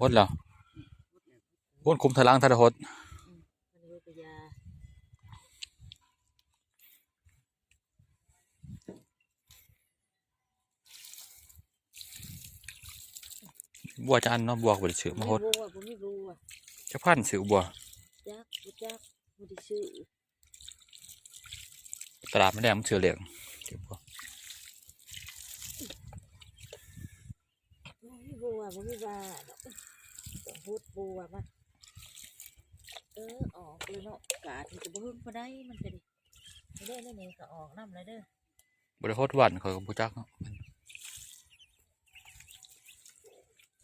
หดแล้วหดคุมทะลังทะหดบัวจะอันเนาะบัวบ่ได้ซื้อมาหดจะพันซื้อบัวจักบ่จักบ่ได้ซื้อตลาดมันแดงมันซื้อเหลืองเก็บบัวบ่มีบัวบ่มีบาดอกต้อง พูดบัวมาเออออกเลยเนาะกาดมันจะบ่เฮิงบ่ได้มันก็ดิไม่ได้นั่นนี่ก็ออกนำเลยเด้อบ่ได้หดหวันเขาก็บ่จักเนาะ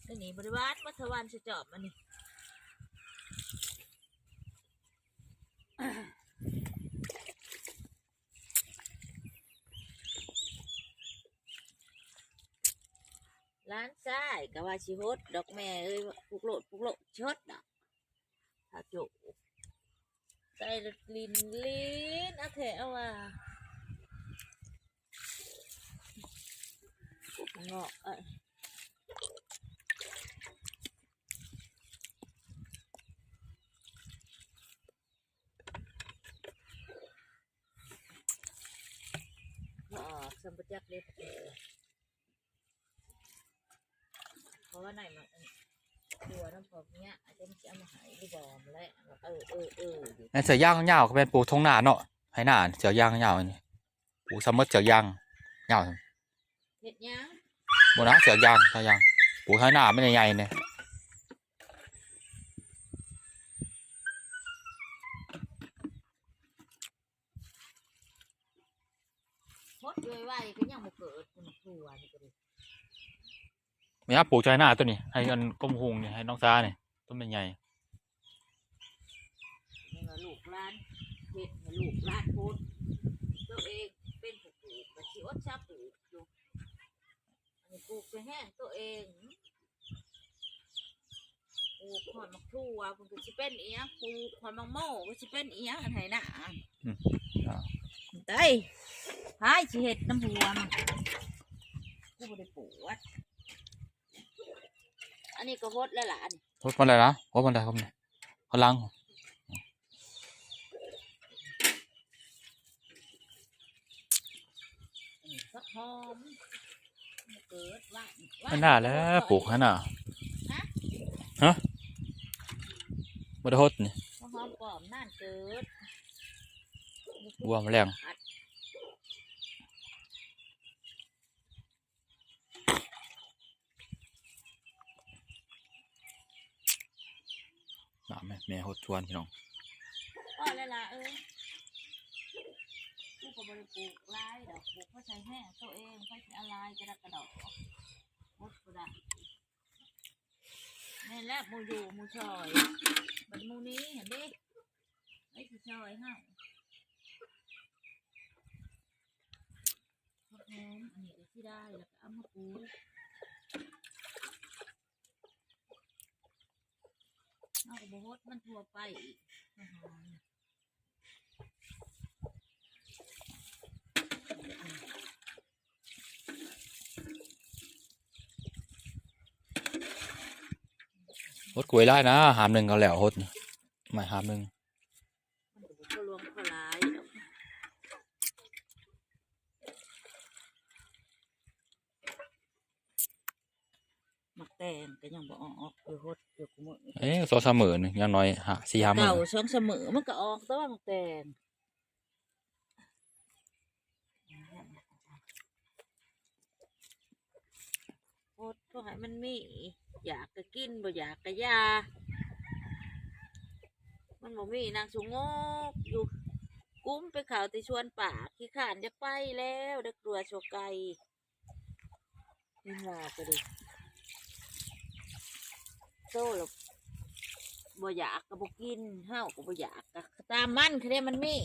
นี่นี่บริวารมัทวันจะจอบมันนี่ร้านซ้าย กะว่าชิฮดดอกแม่เอ้ยปลูกโลดปลูกโลดชดดอกถ้าจุใส่ลินลินโอเคเอาว่าปลูกเงาะเอ้ยพอออกสัมปจักเล็บเออเพราะว่าไหนมันตัวน้ำพอกเนี้ยอาจจะมันจะเอามาใหายหรือบอมแล้วเออเออเอออยู่นั่นเสือย่างยาวก็เป็นปลูกทงหน้าเนาะให้หน้าเสือย่างยาวนี่ปลูกซัมเมอร์เสือย่างยาวเห็ดหยังบ่นะเสือย่างเสือย่างปลูกให้หน้ามันใหญ่ๆเนี่ยพดเลยไว้ก็ยังบ่เกิดคุณครัวนี่ก็ดิ ไม่ครับปลูกใจหน้าตัวนี้ให้อันก้มหุงนี่ให้น้องซาเนี่ยต้นเป็นใหญ่นี่ว่าลูกหล้านเห็ดให้ลูกหล้านพูดตัวเองเป็นผู้ปลูกก็สิอดชาปลูกอยู่อันนี้ปลูกไปแห้งตัวเองปลูกหอนมักทั่วมันก็สิเป็นเอียงปลูกหอนมังโม่ก็สิเป็นเอียงอันไหนน่ะอืมอ่าได้พายสิเห็ดน้ำหัวมันกูบ่ได้ปวด อันนี้ก็ฮดแล้วล่ะอันนี้รถมันอะไรนะรถมันอะไรครับเนี่ยพลังอันนี้ฟักหอมมันเกิดว่าให้หน้าแล้วปลูกให้หน้าฮะบ่ได้หดนี่ฟักหอมปลอมนั่นเกิดบัวแมลงน่า แม่แม่หดชวนพี่น้องก็แล้วล่ะเอ้ยกูก็บ่ได้ปลูกหลายดอกปลูกเพราะใช้แห้งตัวเองเพราะอะไรจะได้กระดอกฮดก็ได้นี่และหมูอยู่มูชอยบัดหมูนี้เห็นดิไอ้สิชอยเฮาพวกแห้งอันนี้ก็ที่ได้แล้วก็เอามาปู เอากระบอกมันทั่วไปอีกอาหดกล้วยได้นะหามหนึ่งเขาแล้วหดไม่หามหนึ่งมันก็บอกก็รวมก็หลายดอก มักแตงก็ยังบ่ออกเออฮดเดี๋ยวกูมือเอ้ยสองสามหมื่นอยังน้อยหาสี่ห้าหมื่เก่านช่องเสมอมันก็ออกแต่ว่ามักแตงฮดก็ให้มันมีอยากก็กินบ่อยากก็อยา มันบ่มีนางสุงกอยู่กุ้มไปเขาติชวนป่าขี้ขานจะไปแล้วเด็กกลัวโชไกนี่ว่าก็ดิ โซ่หรอกบ่อยากก็บ่กินห้าวก็บ่อยากก็ตามมันคือได้มันมี